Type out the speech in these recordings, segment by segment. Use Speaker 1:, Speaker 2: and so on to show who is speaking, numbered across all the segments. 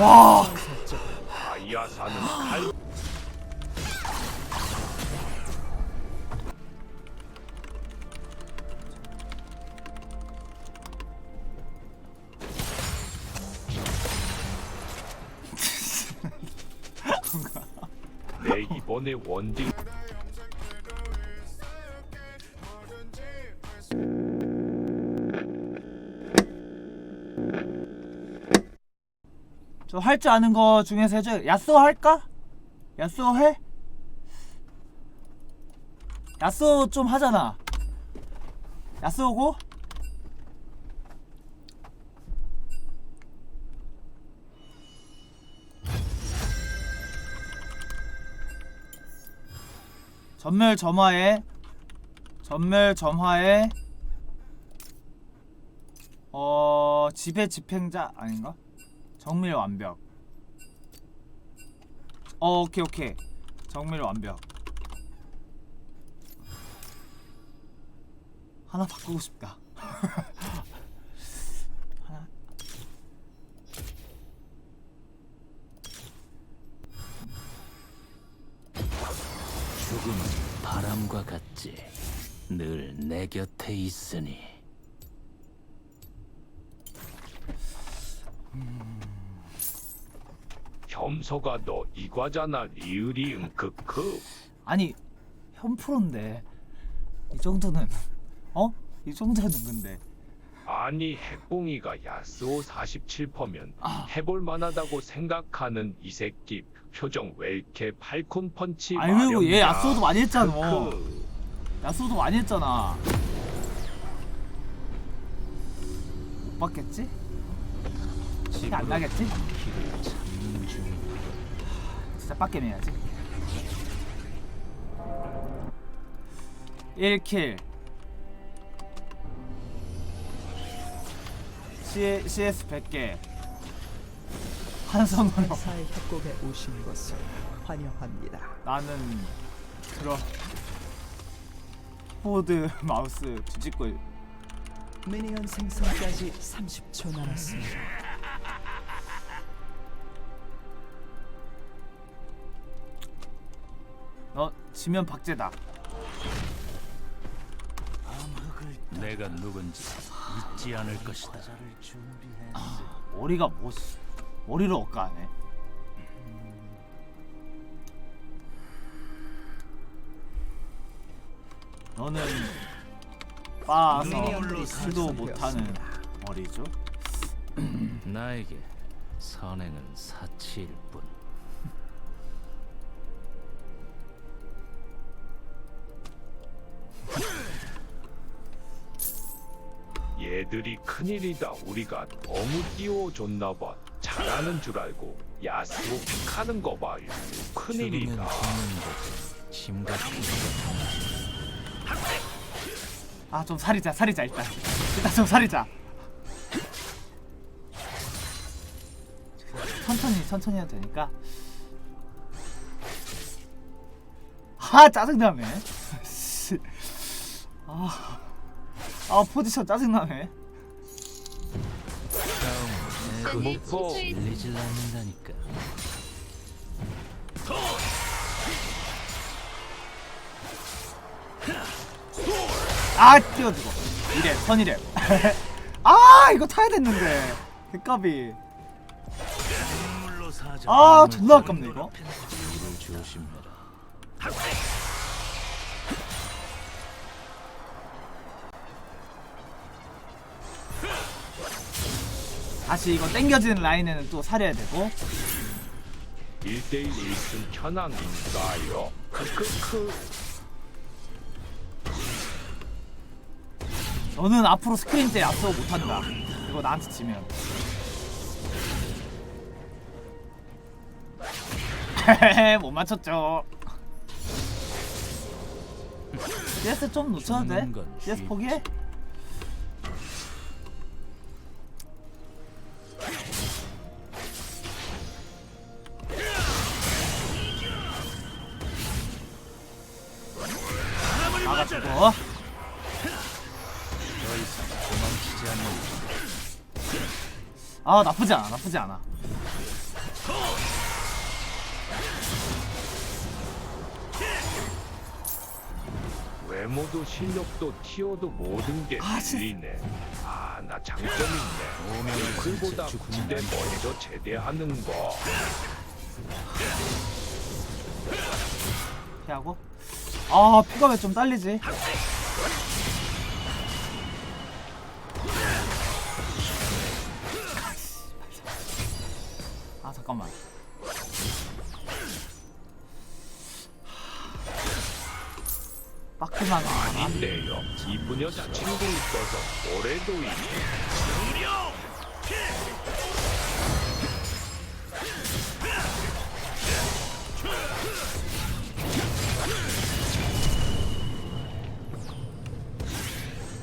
Speaker 1: 와
Speaker 2: 아이아사는 칼내 이번에 원딜
Speaker 1: 저 할 줄 아는 거 중에서 해줘 야스오 할까? 야스오 해? 야스오 좀 하잖아 야스오고? 전멸 점화에 전멸 점화에 어 지배 집행자 아닌가? 정밀 완벽. 어 오케이 오케이 정밀 완벽. 하나 바꾸고 싶다. 하나
Speaker 3: 죽음은 바람과 같지. 늘 내 곁에 있으니.
Speaker 2: 서가 너 이과잖아 리으리응 크크
Speaker 1: 아니 현프로인데 이 정도는 어? 이 정도는 근데
Speaker 2: 아니 핵봉이가 야스오 47%면
Speaker 1: 아.
Speaker 2: 해볼 만하다고 생각하는 이 새끼 표정 왜 이렇게 팔콘 펀치
Speaker 1: 아니, 그리고 얘
Speaker 2: 마렵냐.
Speaker 1: 야스오도 많이 했잖아.
Speaker 2: 크크.
Speaker 1: 야수도 많이 했잖아. 못 받겠지? 티안 나겠지? 진짜 빡겜 해야지. 1킬. C, CS 100개. 한 손으로.
Speaker 4: 사의 협곡에 오신 것을 환영합니다.
Speaker 1: 나는 그런 포드 마우스 뒤집고
Speaker 4: 미니언 생성까지 30초 남았습니다.
Speaker 1: 지면 박제다.
Speaker 3: 내가 누군지 잊지 않을 것이다.
Speaker 1: 머리가 뭐 머리를 엇가네. 너는 빠서 수도 못하는. 머리죠.
Speaker 3: 나에게 선행은 사치일 뿐.
Speaker 2: 얘들이 큰일이다 우리가 너무 띄워줬나 봐 잘하는 줄 알고 야스오 픽하는 거 봐.
Speaker 3: 죽으면
Speaker 2: 큰일이다.
Speaker 3: 죽는 거지. 심각한
Speaker 1: 아좀 살이자 살이자 일단 일단 좀 살이자. 천천히 천천히 해도 되니까. 아 짜증나네. 씨. 아, 아 포지션 짜증나네.
Speaker 3: 그내
Speaker 2: 목포
Speaker 3: 밀리질 않는다니까.
Speaker 1: 아 띄워주고 이래 선이래 아 이거 타야 됐는데 개값이 아 존나 아깝네 이거
Speaker 3: 조심해라.
Speaker 1: 다시 이거 땡겨지는 라인에는 또 사려야 되고
Speaker 2: 1대1 1승 현황인가요? 크크크
Speaker 1: 너는 앞으로 스크린 때 앞서 못한다 이거 나한테 치면 못 맞췄죠 CS 좀 놓쳐도 돼? CS. 포기해? 아 나쁘지 않아 나쁘지 않아
Speaker 2: 외모도 실력도 티어도 모든 게
Speaker 1: 아, 진-
Speaker 2: 들리네. 아, 나 장점 있네. 글보다 군대 먼저 제대하는 거.
Speaker 1: 피하고. 아 피가 왜좀 딸리지? 잠깐만. 빠끔하게.
Speaker 2: 아닌데요. 이쁜 여자 친구 있어서 올해도 있네.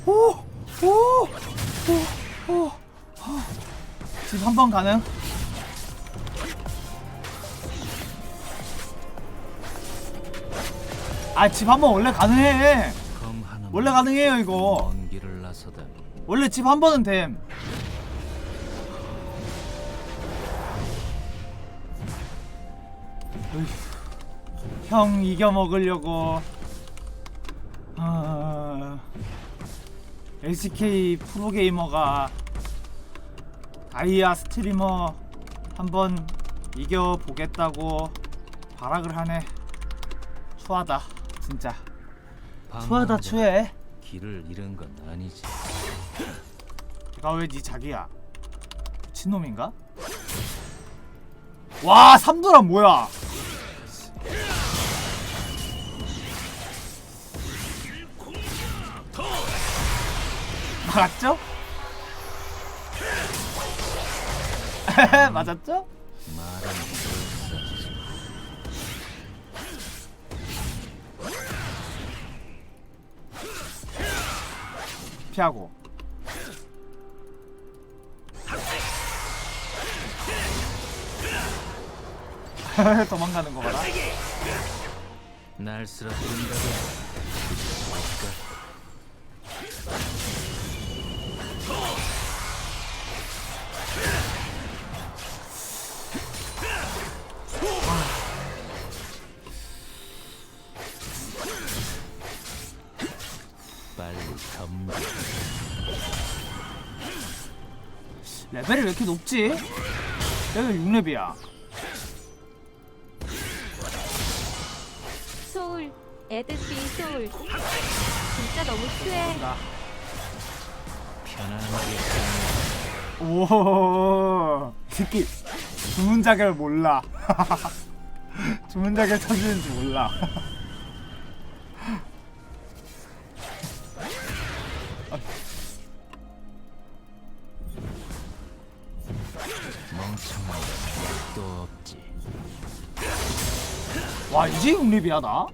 Speaker 1: 오! 오! 오! 오! 집한 번 가능? 아, 집 한 번 원래 가능해.
Speaker 3: 검 하나
Speaker 1: 원래 가능해요, 이거.
Speaker 3: 먼 길을 나서다
Speaker 1: 원래 집 한 번은 됨. 으이, 형 이겨 먹으려고. 아, LCK 프로게이머가 다이아 스트리머 한번 이겨 보겠다고 발악을 하네. 추하다, 진짜. 추하다, 추해.
Speaker 3: 길을 잃은 건 아니지
Speaker 1: 걔가 왜 네 자기야? 미친놈인가? 와 삼도란 뭐야? 맞았죠? 맞았죠?
Speaker 3: 말
Speaker 1: 피하고. 도망가는 거 봐라.
Speaker 3: 날 쓰러뜨린다고
Speaker 1: 레벨이 왜 이렇게 높지? 레벨 6렙이야
Speaker 5: 소울, 에드비 소울. 진짜 너무 추해.
Speaker 1: 나. 오 새끼 주문 자결 몰라 주문 자결 쳐주는지 몰라
Speaker 3: 또 없지
Speaker 1: 와 이제 6렙이야 나?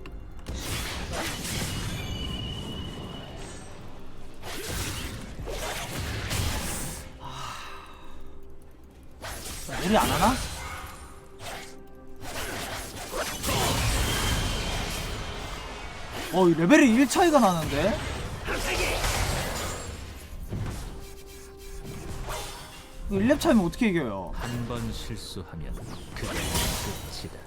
Speaker 1: 아. 무리 안 하나? 어, 이 레벨이 1 차이가 나는데? 1렙 차이면 어떻게 이겨요?
Speaker 3: 한 번 실수하면 그게 끝이다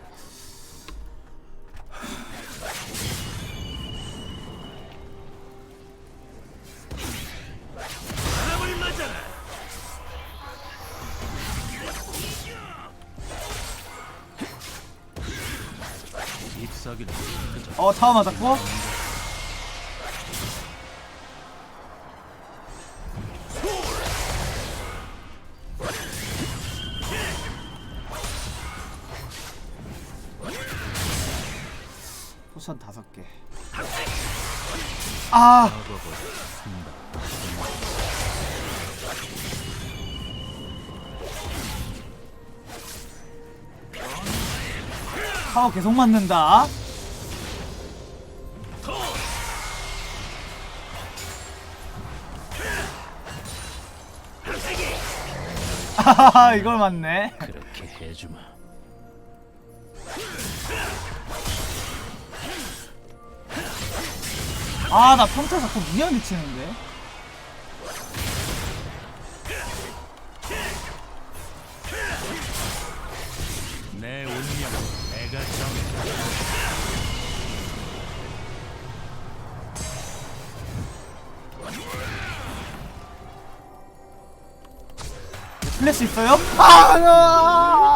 Speaker 1: 어, 타워 맞았고? 아, 타워 계속 맞는다. 아하하, 이걸 맞네.
Speaker 3: 그렇게 해주마
Speaker 1: 아, 나 평타 자꾸 무리하게 미치는데.
Speaker 3: 내가 정
Speaker 1: 플래시 있어요? 아! 아!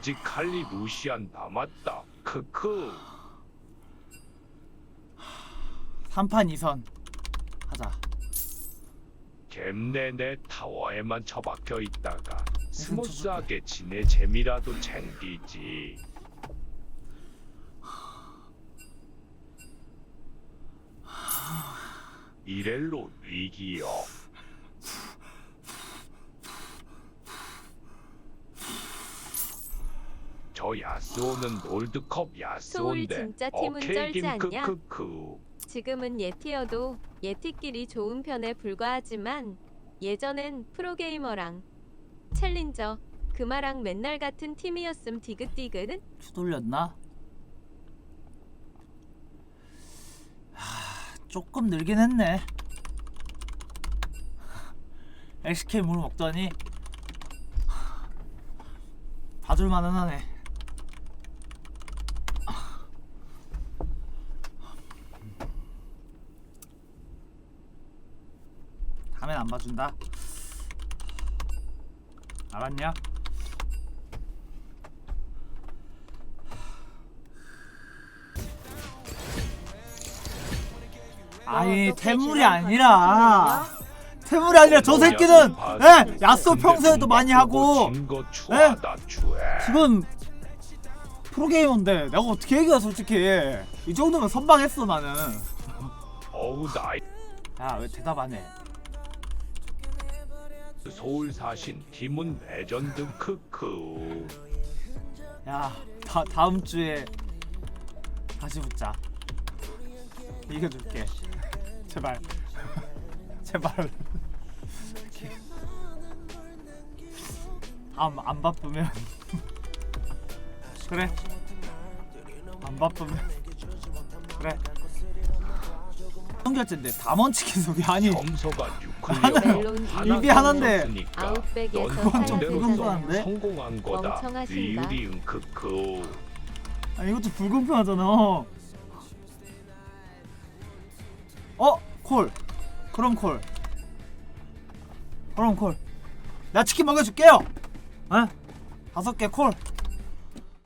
Speaker 2: 아직 칼리 루시안 남았다. 크크.
Speaker 1: 3판 2선 하자.
Speaker 2: 겜내내 타워에만 처박혀 있다가 스무스하게 지내 재미라도 챙기지. 이렐로 위기여. 저 야스오는 롤드컵
Speaker 5: 소울
Speaker 2: 야스오인데
Speaker 5: 진짜 팀은 쩔지 않냐?
Speaker 2: 김크크크.
Speaker 5: 지금은 예티어도 예티끼리 좋은 편에 불과하지만 예전엔 프로게이머랑 챌린저 금아랑 맨날 같은 팀이었음 디귿디귿은
Speaker 1: 추돌렸나? 하, 조금 늘긴 했네. XK 물 먹더니 봐줄만은 하네. 다음엔 안 봐준다. 알았냐? 아니 태물이 아니라 태물이 아니라 저 새끼는 예 야쏘 평소에도 많이 하고
Speaker 2: 추해.
Speaker 1: 지금 프로게이머인데 내가 어떻게 얘기해 솔직히. 이 정도면 선방했어 나는.
Speaker 2: 어우 나이.
Speaker 1: 야왜 대답 안해
Speaker 2: 서울 사신 팀은 레전드 크크.
Speaker 1: 야 다, 다음 주에 다시 붙자. 이겨줄게. 제발. 제발. 안, 안 바쁘면. 그래. 안 바쁘면. 그래. 성 결제인데 담원치킨 소리 아니 나는
Speaker 2: 뉴클리어
Speaker 5: 입이
Speaker 1: 하나인데
Speaker 5: 아웃백에서
Speaker 1: 그건
Speaker 2: 좀넌
Speaker 1: 불공평한데?
Speaker 2: 성공한
Speaker 5: 거다.
Speaker 2: 리우리응 크크.
Speaker 1: 아니 이것도 불공평하잖아. 어? 콜. 그럼 콜. 그럼 콜. 나 치킨 먹여줄게요. 어? 다섯 개 콜.